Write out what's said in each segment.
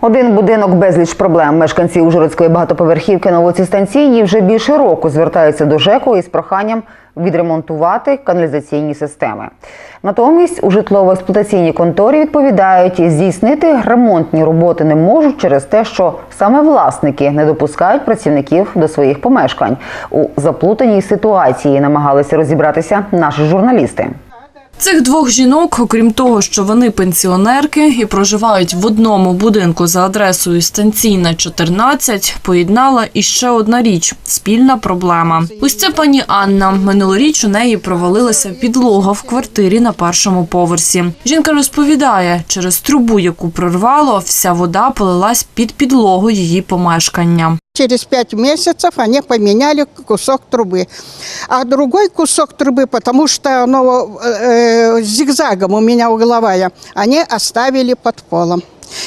Один будинок безліч проблем. Мешканці Ужгородської багатоповерхівки на вулиці Станційній вже більше року звертаються до ЖЕКу із проханням відремонтувати каналізаційні системи. Натомість у житлово-експлуатаційній конторі відповідають, здійснити ремонтні роботи не можуть через те, що саме власники не допускають працівників до своїх помешкань. У заплутаній ситуації намагалися розібратися наші журналісти. Цих двох жінок, окрім того, що вони пенсіонерки і проживають в одному будинку за адресою станційна 14, поєднала іще одна річ спільна проблема. Ось це пані Анна. Минулоріч у неї провалилася підлога в квартирі на першому поверсі. Жінка розповідає, через трубу, яку прорвало, вся вода полилась під підлогу її помешкання. Через пять месяцев они поменяли кусок трубы. А другой кусок трубы, потому что оно э, зигзагом у меня угловая, они оставили под полом.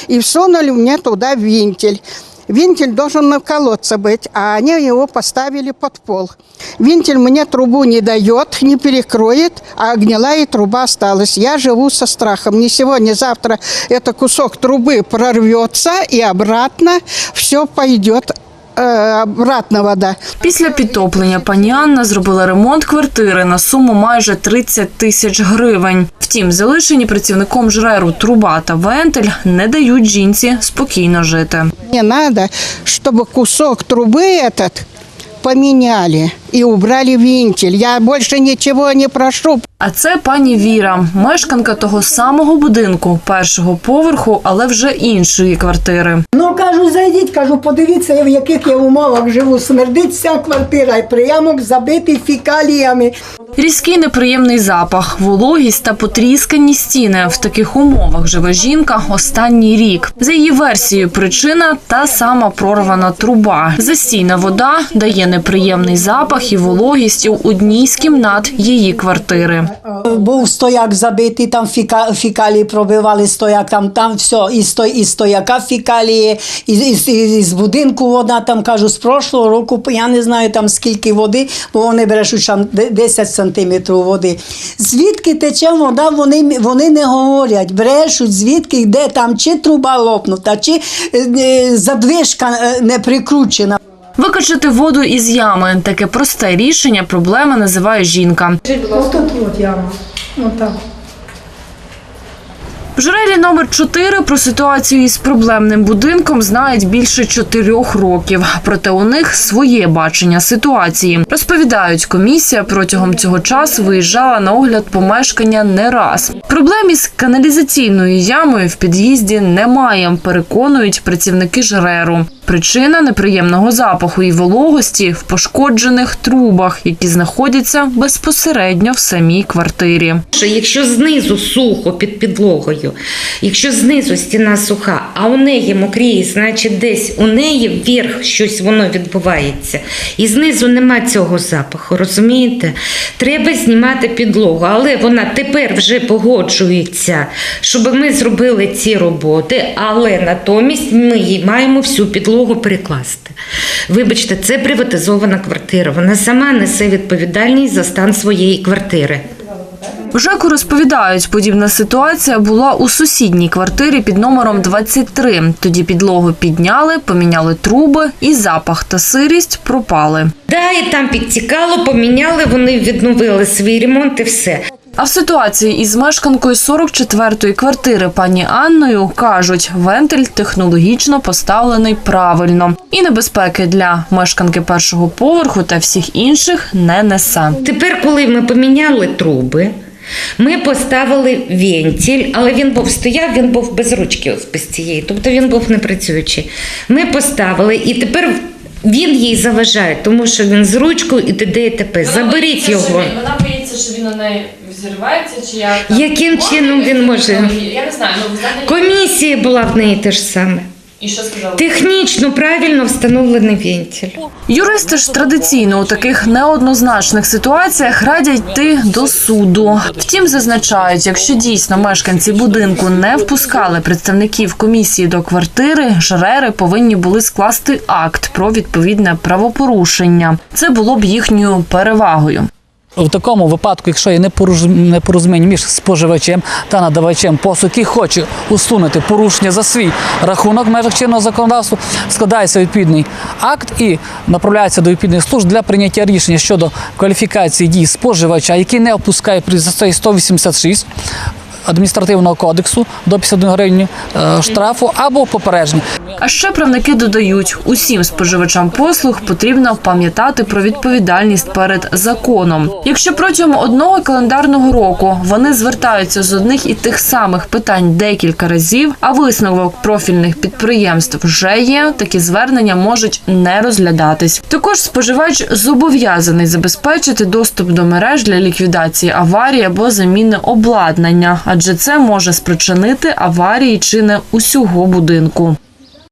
И всунули мне туда винтель. Винтель должен на колодце быть, а они его поставили под пол. Винтель мне трубу не дает, не перекроет, а гнилая труба осталась. Я живу со страхом. Не сегодня, завтра это кусок трубы прорвется и обратно все пойдет э, обратно вода. Після підтоплення пані Анна зробила ремонт квартири на суму майже 30 тисяч гривень. Втім, залишені працівником жреру труба та вентиль не дають жінці спокійно жити. Мне надо, чтобы кусок трубы этот поменяли и убрали винтель. Я больше ничего не прошу. А це пані Віра, мешканка того самого будинку, першого поверху, але вже іншої квартири. Ну кажу, зайдіть, кажу, подивіться, в яких я умовах живу. Смердить вся квартира, і приямок забитий фікаліями. Різкий неприємний запах, вологість та потріскані стіни. В таких умовах живе жінка останній рік. За її версією, причина та сама прорвана труба. Застійна вода дає неприємний запах і вологість у одній з кімнат її квартири. Був стояк забитий, там фіка, фікалії пробивали стояк, там, там все, і, сто, і стояка фікалії, і, і, і, з будинку вода, там кажу, з прошлого року, я не знаю там скільки води, бо вони брешуть там 10 сантиметрів води. Звідки тече вода, вони, вони не говорять, брешуть, звідки, йде там, чи труба лопнута, чи е, е, задвижка е, не прикручена. Викачати воду із ями таке просте рішення проблеми називає жінка. Отут от яма. Отак. В журелі номер 4 про ситуацію із проблемним будинком знають більше чотирьох років. Проте у них своє бачення ситуації. Розповідають, комісія протягом цього часу виїжджала на огляд помешкання не раз. Проблем із каналізаційною ямою в під'їзді немає. Переконують працівники ЖРЕРу. Причина неприємного запаху і вологості в пошкоджених трубах, які знаходяться безпосередньо в самій квартирі. якщо знизу сухо під підлогою, якщо знизу стіна суха, а у неї мокріє, значить десь у неї вверх щось воно відбувається. І знизу нема цього запаху, розумієте? Треба знімати підлогу, але вона тепер вже погоджується, щоб ми зробили ці роботи, але натомість ми їй маємо всю підлогу перекласти. Вибачте, це приватизована квартира. Вона сама несе відповідальність за стан своєї квартири. В ЖЕКу розповідають, подібна ситуація була у сусідній квартирі під номером 23. Тоді підлогу підняли, поміняли труби, і запах та сирість пропали. Да, і там підтікало, поміняли, вони відновили свій ремонт і все. А в ситуації із мешканкою 44-ї квартири пані Анною кажуть, вентиль технологічно поставлений правильно і небезпеки для мешканки першого поверху та всіх інших не несе. Тепер, коли ми поміняли труби, ми поставили вентиль, але він був стояв, він був без ручки ось без цієї, тобто він був непрацюючий. Ми поставили, і тепер він їй заважає, тому що він з ручкою і т.д. і т.п. Заберіть його. Вона боїться, що він на неї взірветься, чи як Яким чином він може? Я не знаю. Ну Комісія була в неї те ж саме. І що сказали? Технічно правильно встановлений вентиль. Юристи ж традиційно у таких неоднозначних ситуаціях радять йти до суду. Втім, зазначають, якщо дійсно мешканці будинку не впускали представників комісії до квартири, жрери повинні були скласти акт про відповідне правопорушення. Це було б їхньою перевагою. В такому випадку, якщо є непорозуміння між споживачем та надавачем послуг, який хоче усунути порушення за свій рахунок в межах чинного законодавства, складається відповідний акт і направляється до відповідних служб для прийняття рішення щодо кваліфікації дій споживача, який не опускає при за 186 адміністративного кодексу до 51 гривні е, штрафу або попередження. А ще правники додають, усім споживачам послуг потрібно пам'ятати про відповідальність перед законом. Якщо протягом одного календарного року вони звертаються з одних і тих самих питань декілька разів, а висновок профільних підприємств вже є, такі звернення можуть не розглядатись. Також споживач зобов'язаний забезпечити доступ до мереж для ліквідації аварії або заміни обладнання, адже це може спричинити аварії чи не усього будинку.